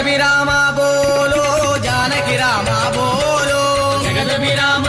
జగదభిరామ బోలో జానకి రామా బోలో. జగదభిరామ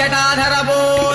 জটাধরবো